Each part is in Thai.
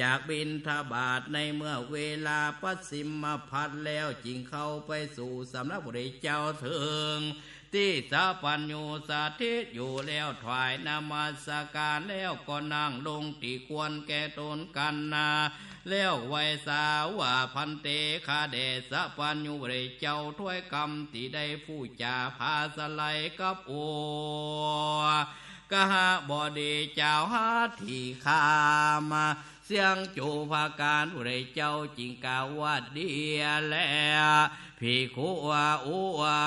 จากบินทบาทในเมื่อเวลาปัสิมพัดแล้วจิงเข้าไปสู่สำนักบริเจ้าเถิงที่สาปัญญูสาธิตอยู่แล้วถวายนามาสการแล้วก็นั่งลงตีควรแก่ตนกันนาแล้วไวสาว่าพันเตคาเดสะปัญญูบริเจ้าถ้วยกรรมที่ได้ผู้จ่าพาสไลกับโอกะหาบอดีเจ้าหาที่ขามา สียงจูภาการบริเจ้าจิงกาวัดเดียแลพี่คูวาอูวา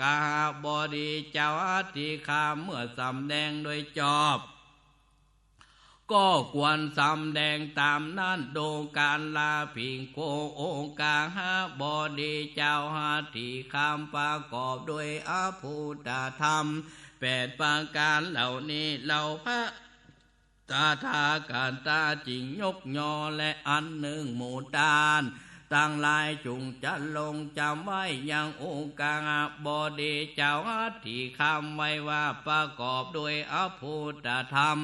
กาบอดีเจ้าหาที่ขาเมื่อสำแดงโดยจอบก็ควรสำแดงตามนั้นโดงการลาพิงโกองกาหาบอดีเจ้าหาที่คำประกอบด้วยอาภูตธรรมแปดประการเหล่านี้เราพระ ตาทาการตาจิงยกยอและอันหนึ่งหมู่ตานตั้งลายจุงจะลงจำไว้ยังองค์กาบอดีเจ้าที่คำไว้ว่าประกอบด้วยอภูตธรรม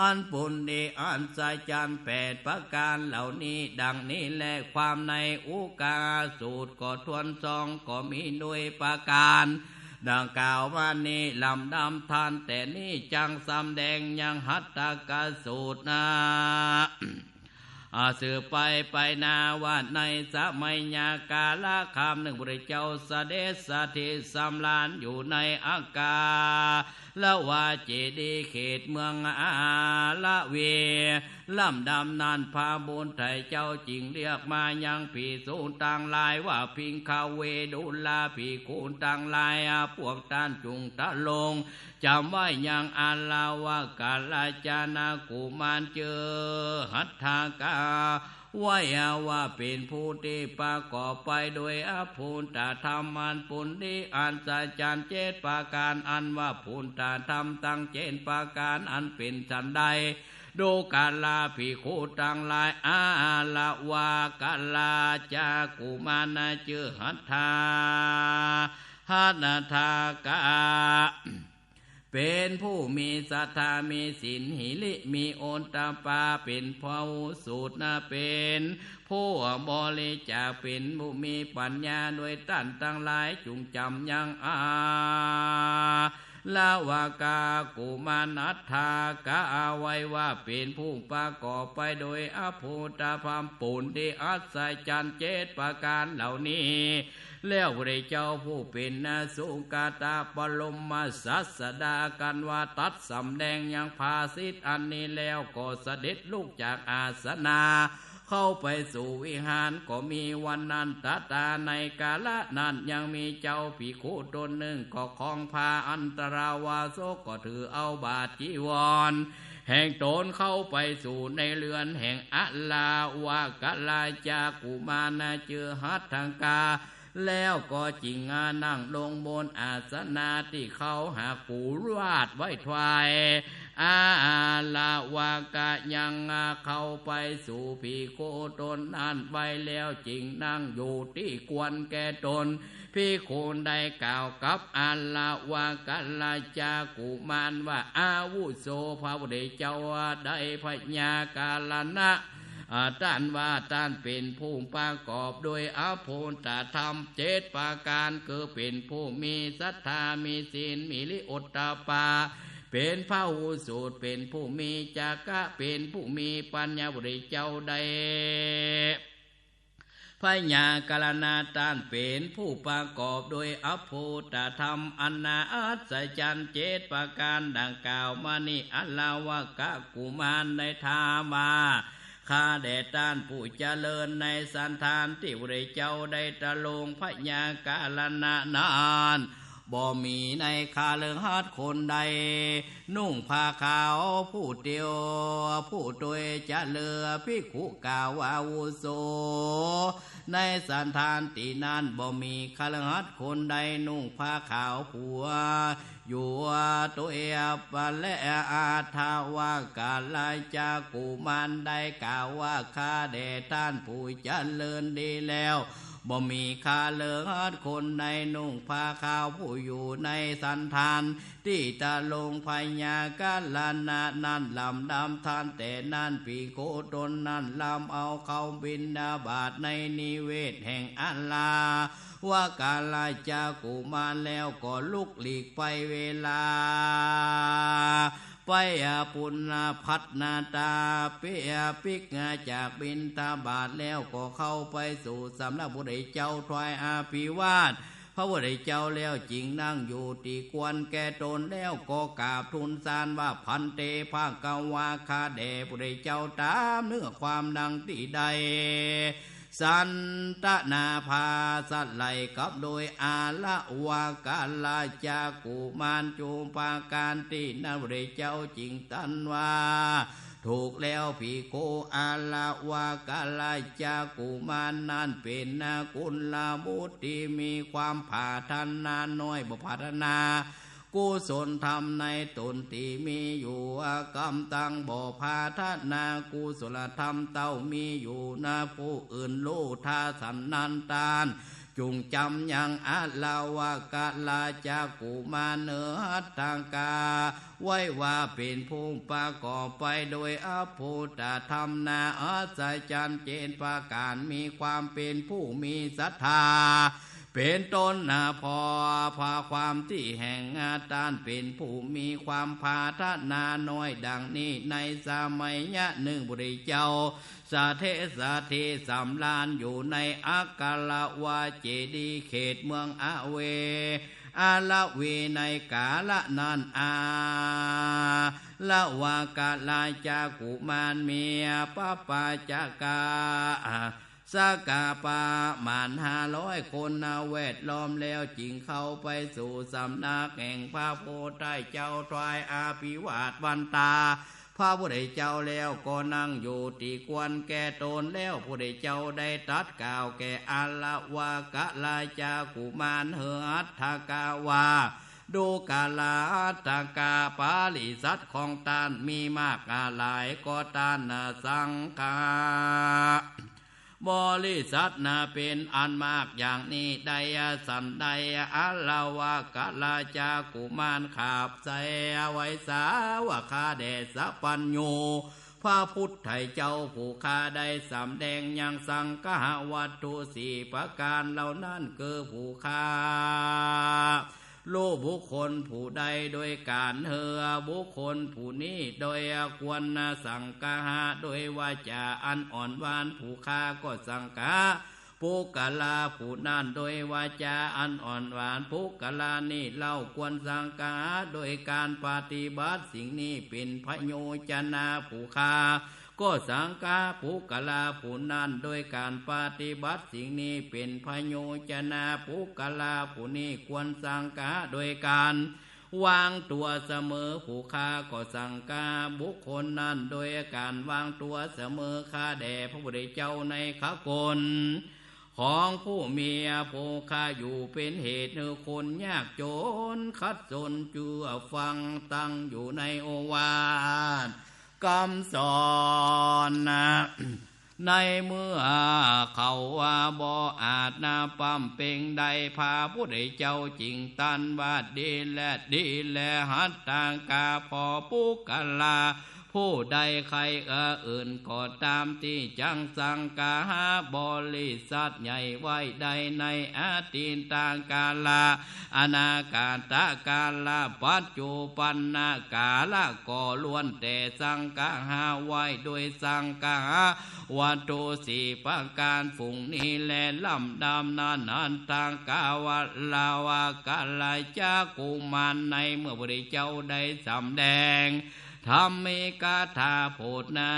อันปุณดีอันสายจันแปดประการเหล่านี้ดังนี้และความในอุกาสูตรก็ทวนซองก็มีด้วยประการ ดังกล่าวมานี้ลำดำทานแต่นี้จังสำแดงยังหัตถกสูตรนะอาสืบไปไปนาว่าในสมัยยากาลคามหนึ่งพระเจ้าสเดชสถิตสำลานอยู่ในอากาศละว่าเจดีเขตเมืองอาละเวลำดำนานพาบุญไทยเจ้าจริงเรียกมายังผีสูนต่างลายว่าพิงคาเวดุลาผีคูนต่างลายพวกต้านจุงตะลงจำไว้ยังอาลาวากาลาจานากุมารเจอหัตถากา ว่าว่าเป็นผู้ที่ประกอบไปโดยอภูนตธรรมอันปุณดีอันสัจจานเจตประการอันว่าภูนตธรรมตั้งเจนประการอันเป็นสันใดดูกาลาภิกขุตังลายอาลาวากาลาจากุมานาเจอหัตถาหัตถากา เป็นผู้มีศรัทธามีศีลหิริมีโอนตาปาเป็นพระอุสูตรนาเป็น ผู้บริจาคเป็นผู้มีปัญญาโดยตั้นตั้งหลายจุงจำยังอาลาวากากุมานัทธากาอาไว้ว่าเป็นผู้ประกอบไปโดยอภูตาพามปุณที่อัศจรรย์เจตประการเหล่านี้ แล้วพระเจ้าผู้เป็นนาสุกาตาปลมมาสัสดากันว่าตัดสำแดงยังภาสิทธิอันนี้แล้วก็เสด็จลูกจากอาสนาเข้าไปสู่วิหารก็มีวันนั้นตาตาในกาละนั้นยังมีเจ้าผีคู่ตนหนึ่งก็คองพาอันตราวาโซก็ถือเอาบาทจีวร แห่งโตนเข้าไปสู่ในเรือนแห่งอัลลาวากะลาจากุมานาเจอหัตถังกา แล้วก็จิงงานั่งลงบนอาสนาที่เขาหาปูวาดไว้ถวายอาลาวากะยังเข้าไปสู่พีโคตนนั่นไปแล้วจิงนั่งอยู่ที่กวนแก่ตนพี่โคนได้กล่าวกับอาลาวากะลาจากุมารว่าอาวุโสพระพุทธเจ้าได้พญากาลนะ อาท่านว่าท่านเป็นผู้ประกอบโดยอาภูนตธรรมเจตประการคือเป็นผู้มีศรัทธามีศีลมีลิอุตตปา เป็นพระหูสูตรเป็นผู้มีจักะเป็นผู้มีปัญญาบริเจ้าใดพญากาลนาตานเป็นผู้ประกอบโดยอภูตธรรมอันนาอัศจรรย์เจตประการดังกล่าวมานี่อัลลาวกะกุมารในทามา ข้าแด่ต้านผู้เจริญในสันทานที่พระเจ้าได้ตะลงพระญากาลนานาน บ่มีในคาเลืองฮัดคนใด นุ่งผ้าขาวผู้เดียว ผู้ตัวยจะเลือพิขุกาวาวุโส ในสันทานตีนั้นบ่มีคาเลืองฮัดคนใด นุ่งผ้าขาวผัว อยู่ตัวเอปะและอาทาวากาลาจากุมันได้กล่าวว่าข้าแด่ท่านผู้เจริญดีแล้ว บ่มีคาเลิศคนในนุ่งผ้าขาวผู้อยู่ในสันทาน ที่ตาลงพญากาลานานั่นลำดำทานแต่นั่นปีโกตนนั่นลำเอาเขาบินดาบาทในนิเวศแห่งอัลลาว่ากาลาจากุมารแล้วก็ลุกหลีกไปเวลา ไปอาปุณาพัฒนาตาเปียปิกงาจากบินตาบาทแล้วก็เข้าไปสู่สำนักบุตรเจ้าถวายอาภิวาทพระพุทธเจ้าแล้วจริงนั่งอยู่ตีกวนแก่ตนแล้วก็กราบทูลสารว่าพันเตภาคกวาคาเดพุทธเจ้าตามเนื้อความดังที่ใด สันตนาภาสัไลกับโดยอาละวากาลาจากุมารจูปาการที่นเรเจ้าจิงตันว่าถูกแล้วผีโกอาลาวากาลาจากุมารนั่นเป็นนากุลลาบุตรีมีความผาทันนาน้อยบ่พัฒนา กุศลธรรมในตนที่มีอยู่อากรรมตังบ่พาทนากุศลธรรมเต้ามีอยู่นาผู้อื่นรู้ทาสันนันตานจุงจำยังอาลาวากาลาจากุมาเนือทางกา ไว้ว่าเป็นผู้ประกอบไปโดยอภูตธรรมนาอัศจรรย์เจนประการมีความเป็นผู้มีศรัทธา เป็นต้นนาพอพาความที่แห่งอาตานเป็นผู้มีความพาทนาน้อยดังนี้ในสมัยยะหนึ่งบุริเจ้าสาเทสาเทสำลานอยู่ในอากาลวาเจดีเขตเมืองอาเว อาละเวในกาละนันอาละวากาลาจากุมารเมียปปาจากา สกาปาหมานห้าร้อยคนนาแวดล้อมแล้วจิงเข้าไปสู่สำนักแห่งพระโพธิ์เจ้าทวายอาภิวาทวันตาพระพุทธเจ้าแล้วก็นั่งอยู่ตีกวนแก่ตนแล้วพุทธเจ้าได้ตัดกล่าวแก่อาละวากะลาจากุมารเหอัตถกาวาดูกาลาตากาปาลิสัตของตานมีมากอาหลายก็ตานสังกา บริษัทนาเป็นอันมากอย่างนี้ไดสันไดอัลาวากะลาจากุมารขาบใส่ไว้สาวคาเดสะปัญโยพระพุทธเจ้าผู้คาได้สำแดงยังสังกหวัตถุสี่ประการเหล่านั้นคือผู้คา ลูกบุคคลผู้ใดโดยการเฮอบุคคลผู้นี้โดยควรสังกาหาโดยวาจาอันอ่อนหวานผู้ค้าก็สังกาผู้กะลาผู้นั่นโดยวาจาอันอ่อนหวานผู้กะลานี่เล่าควรสังกาโดยการปฏิบัติสิ่งนี้เป็นพโยจนาผู้ค้า ก็สังกาผู้กลาผู้นั้นโดยการปฏิบัติสิ่งนี้เป็นพโยจนาผู้กลาผู้นี้ควรสังกาโดยการวางตัวเสมอผู้ค้าก็สังกาบุคคลนั้นโดยการวางตัวเสมอค่าแด่พระพุทธเจ้าในขกลของผู้เมียผู้ค้าอยู่เป็นเหตุคนยากจน คัดสนเจือฟังตั้งอยู่ในโอวาท คำสอนนะในเมื่อเขาว่าบ่อาจนาปัมเป่งใดพาผู้ใดเจ้าจิงตันว่าดีและดีและหัตตางกาพอปุกกลา ผู้ใดใครเอออื่นก็ตามที่จังสังกาบริษัทใหญ่ไว้ใดในอาตินตางกาลาอนาคาตกาลาปัจจุปันนากาลาก่อล้วนแต่สังกาหาไว้โดยสังกาวัตถุสีประการฝุงนี้แลลำดำนานันทางกาวลาวากาลาจากุมารในเมื่อพระเจ้าได้สำแดง ธรรมเมกาถาโพดนา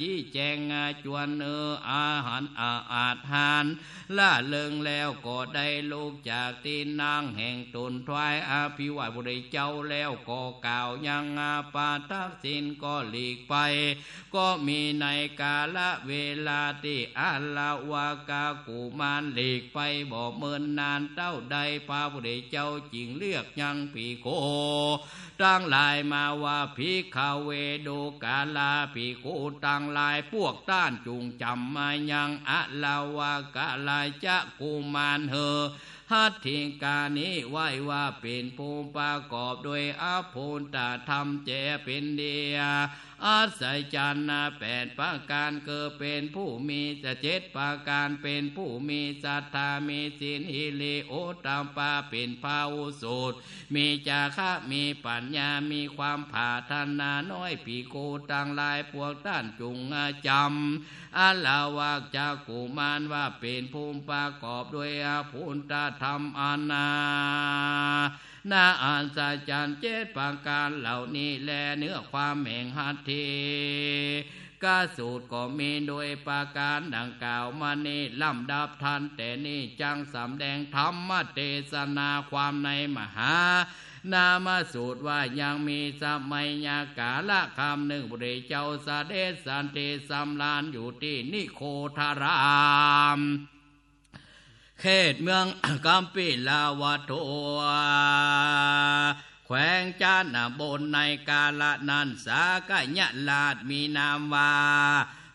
จี้แจงจวนเอออาหารอาอาหานล่าเลิงแล้วก็ได้ลูกจากตีนางแห่งตนทวายอาภิวาทบุริเจ้าแล้วก็กล่าวยังอาปาทักษินก็หลีกไป ก็มีในกาละเวลาที่อาลาวากากุมารหลีกไปบอกเมินนานเต้าใดพระพุทธเจ้าจิงเลือกยังผีโค ตั้งหลายมาว่าพิกาเวโดกาลาพิกูตั้งหลายพวกต้านจุงจำมายังอะลาวากาลายจะกุมารเหอฮัตถิกานี้ไหว้ว่าเป็นภูมิประกอบโดยอาภูนตธรรมเจเป็นเดีย อาศัยจันนาแปดประการเกิดเป็นผู้มีจะเจ็ดประการเป็นผู้มีศรัทธามีศีลฮิริโอตามปาเป็นภาวสูตรมีจาคะมีปัญญามีความผาธนาน้อยปีโกตังหลายพวกต้านจุงจำอาลาวากจากกุมารว่าเป็นภูมิประกอบด้วยอาภูนตธรรมอานา นาอันสัจจันเจตประการเหล่านี้แลเนื้อความแห่งหัตถีกาสูตรก็มีโดยประการดังกล่าวมานี้ลำดับทันแต่นี้จังสำแดงธรรมเทศนาความในมหานามาสูตรว่ายังมีสมัยยากาละคำหนึ่งบรีเจ้าสเดสันติสำลานอยู่ที่นิโคทาราม เขตเมืองกัมปิลาวโทแขวงจานาบนในกาละนันสากะยะลาดมีนามว่า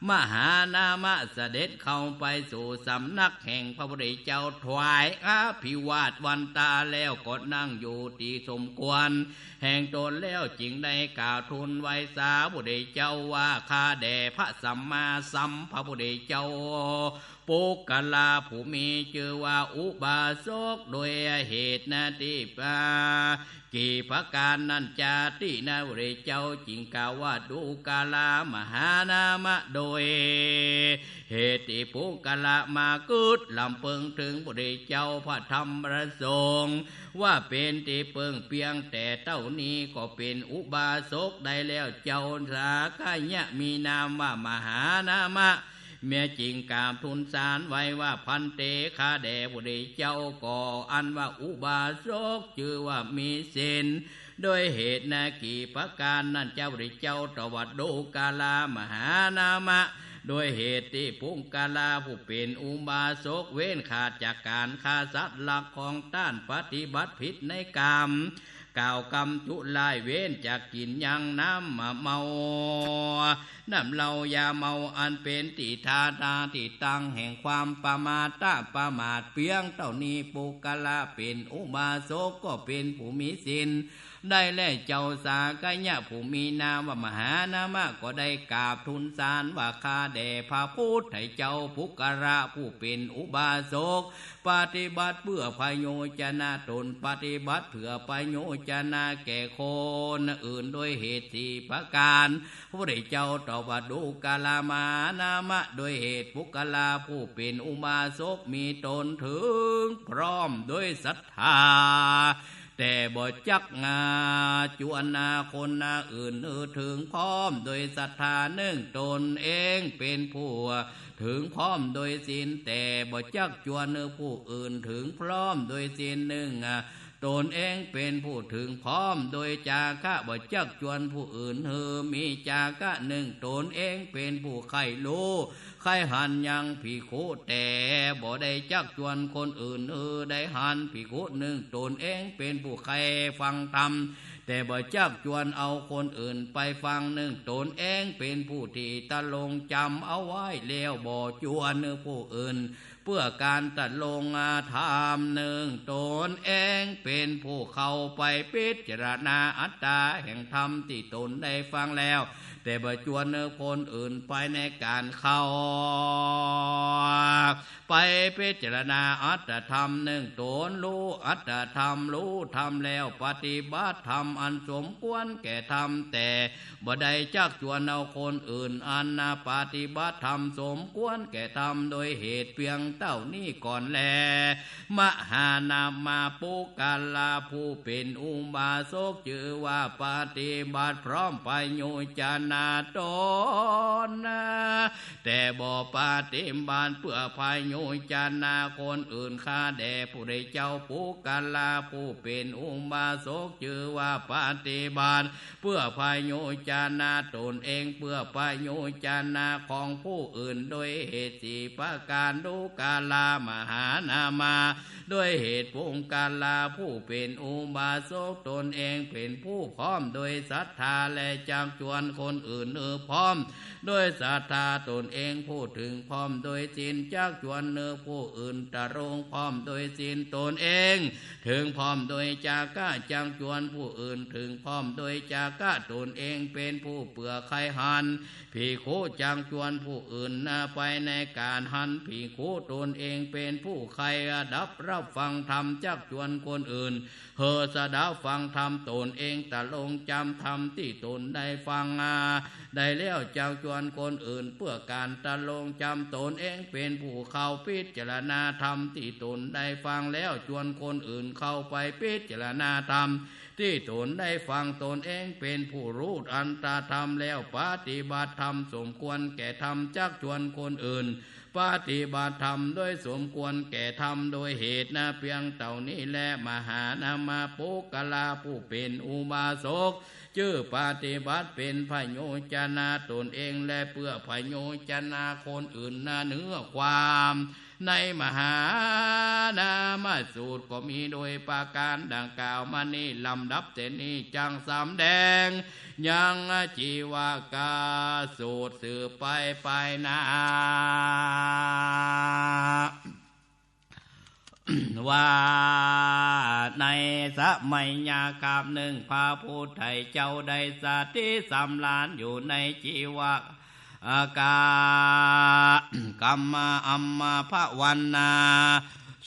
มหานามะเสด็จเข้าไปสู่สำนักแห่งพระพุทธเจ้าถวายอาภิวาทวันตาแล้วก็นั่งอยู่ที่สมควร แห่งตนแล้วจึงได้กล่าวทูลไว้สาพุทธเจ้าว่าข้าแด่พระสัมมาสัมพระพุทธเจ้า ปุกลาผู้มีชื่อว่าอุบาสกโดยเหตุนาที่ปากี่ประการนั้นจาตินาเรเจ้าจิงกาว่าดูกาลามหานามะโดย เหตุที่ปุกลามากุดลำเพิงถึงพระเจ้าพระธรรมประสงค์ว่าเป็นที่เพิงเพียงแต่เต้านี้ก็เป็นอุบาสกได้แล้วเจ้าสากายะมีนามว่ามหานามะ แม่จริงกามทุนสารไว้ว่าพันเตคาแดบุรีเจ้าก่ออันว่าอุบาสกชื่อว่ามีเส้นโดยเหตุนากีประการนั่นเจ้าบรีเจ้าตวัดโดกาลามหานามะ โดยเหตุที่ปุงกาลาผู้เป็นอุบาสกเว้นขาดจากการฆ่าสัตว์หลักของต้านปฏิบัติผิดในกรรม กล่าวกรรมจุลายเว้นจากกินยังน้ำมาเมา น้ำเรายาเมาอันเป็นติทาตาติตังแห่งความประมาทตาประมาทเพียงเท่านี้ปุกละเป็นอุบาสกก็เป็นผู้มีสิน ได้แล่เจ้าสากายะผู้มีนามว่ามหานามะก็ได้กราบทูลสารว่าข้าแด่พระพุทธให้เจ้าภุกระผู้เป็นอุบาสก ปฏิบัติเพื่อพโยชนะตนปฏิบัติเพื่อพโยชนะแก่คนอื่นโดยเหตุสี่ประการพระพุทธเจ้าตอบว่าดูกาลามานามะ โดยเหตุปุกลาผู้เป็นอุบาสกมีตนถึงพร้อมด้วยศรัทธา แต่บ่จักงาจวนนาคนนาอื่นเออถึงพร้อมโดยศรัทธาเนื่องตนเองเป็นผู้ถึงพร้อมโดยศีลแต่บ่จักจวนเนื้อผู้อื่นถึงพร้อมโดยศีลหนึ่งตนเองเป็นผู้ถึงพร้อมโดยจาคะบ่จักจวนผู้อื่นเฮอมีจากะหนึ่งตนเองเป็นผู้ใครรู้ ใครหันยังผีโคแต่บ่ได้จักจวนคนอื่นเออได้หันผีโคหนึ่งตนเองเป็นผู้ใครฟังธรรมแต่บ่จักจวนเอาคนอื่นไปฟังหนึ่งตนเองเป็นผู้ที่ตะลงจำเอาไว้แล้วบ่จวนเนื้อผู้อื่น เพื่อการตัดลงอาธรรมหนึ่งตนเองเป็นผู้เข้าไปพิจารณาอัตตาแห่งธรรมที่ตนได้ฟังแล้ว แต่บ่จวนเนคนอื่นไปในการเข้า ไปพิจารณาอัตธรรมหนึ่งตนรู้อัตธรรมรู้ธรรมแล้วปฏิบัติธรรมอันสมควรแก่ธรรมแต่บ่ได้จักจวนเอาคนอื่นอันนาปฏิบัติธรรมสมควรแก่ธรรมโดยเหตุเพียงเต้านี้ก่อนแล มหานามาปุกาลาผู้เป็นอุบาสกชื่อว่าปฏิบัติพร้อมไปโยจนาตนนะแต่บ่ปาติมบานเพื่อภายโยจานาคนอื่นข้าแด่ผู้ใดเจ้าปูกาลาผู้เป็นอุบาสกชื่อว่าปาติบานเพื่อภายโยจานาตนเองเพื่อภายโยจานาของผู้อื่นโดยเหตุสีประการดูกาลามหานามาด้วยเหตุภูมิกาลาผู้เป็นอุบาสกตนเองเป็นผู้พร้อมโดยศรัทธาและจักชวนคนอื่นเออพร้อม โดยศรัทธาตนเองพูดถึงพร้อมโดยสินจักชวนเนื้อผู้อื่นตะรงพร้อมโดยสินตนเอง ถึงพร้อมโดยจากะจังชวนผู้อื่นถึงพร้อมโดยจากะตนเองเป็นผู้เปลือกไข่หันผีโคจังชวนผู้อื่นนาไปในการหันผีโคตนเองเป็นผู้ใครดับรับฟังธรรมจักชวนคนอื่น เฮอสดาฟังธรรมตนเองแตะลงจำธรรมที่ตนได้ฟังอาได้แล้วจักชวนคนอื่นเพื่อการตะลงจำตนเองเป็นผู้เข้าพิจารณาธรรมที่ตนได้ฟังแล้วชวนคนอื่นเข้าไปพิจารณาธรรมที่ตนได้ฟังตนเองเป็นผู้รู้อันตรธรรมแล้วปฏิบัติธรรมสมควรแก่ธรรมจักชวนคนอื่น ปฏิบัติธรรมโดยสมควรแก่ธรรมโดยเหตุนะเพียงเต่านี้แลมหานามาปุกลาผู้เป็นอุบาสกชื่อปฏิบัติเป็นพโยจนาตนเองและเพื่อพโยจนาคนอื่นนะเนื้อความ ในมหานามาสูตรก็มีโดยประการดังกล่าวมานี่ลำดับเจนี้จังสำแดง ยังจีวากาสูตรสืบไปไปนาว่าในสมัยยากาบหนึ่งพระพุทธเจ้าได้สาธิสำลานอยู่ในจีวะ อากากรรมอัมมาพระวันนา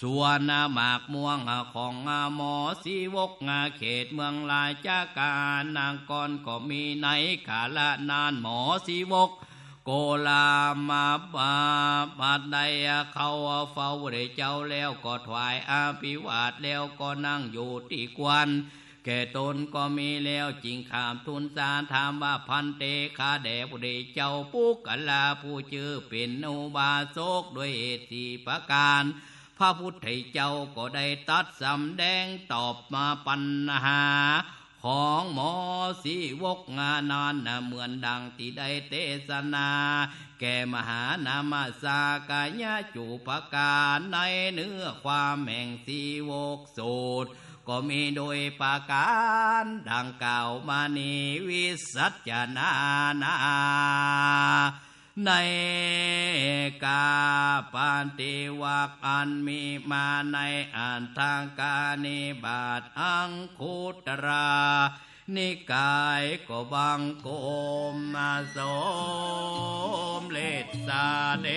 สวนหมากม่วงของหมอสีวกงาเขตเมืองลายจาการนางกรก็มีในกาละนานหมอสีวก โกลามาบาบาดใดเขาเฝ้าได้เจ้าแล้วก็ถวายอาภิวาทแล้วก็นั่งอยู่ที่กวน แก่ตนก็มีแล้วจริงขามทุนสารถามว่าพันเตคาแด่บุรีเจ้าปุกกลาผู้ชื่อเป็นอุบาสกด้วยเหตุสีประการพระพุทธเจ้าก็ได้ตัดสำแดงตอบมาปัญหา ของหมอสีวกงานานนะเหมือนดังที่ได้เทศนา แก่มหานามาสากายะจุปการในเนื้อความแห่งสีวกสูตร ก็มีโดยปาการดังกล่าวมานีวิสัจนานา ในกาปานติวักอันมีมาในอันทางกานิบาตอังคุตรานิกายก็บังโกมมาสมเลสาเด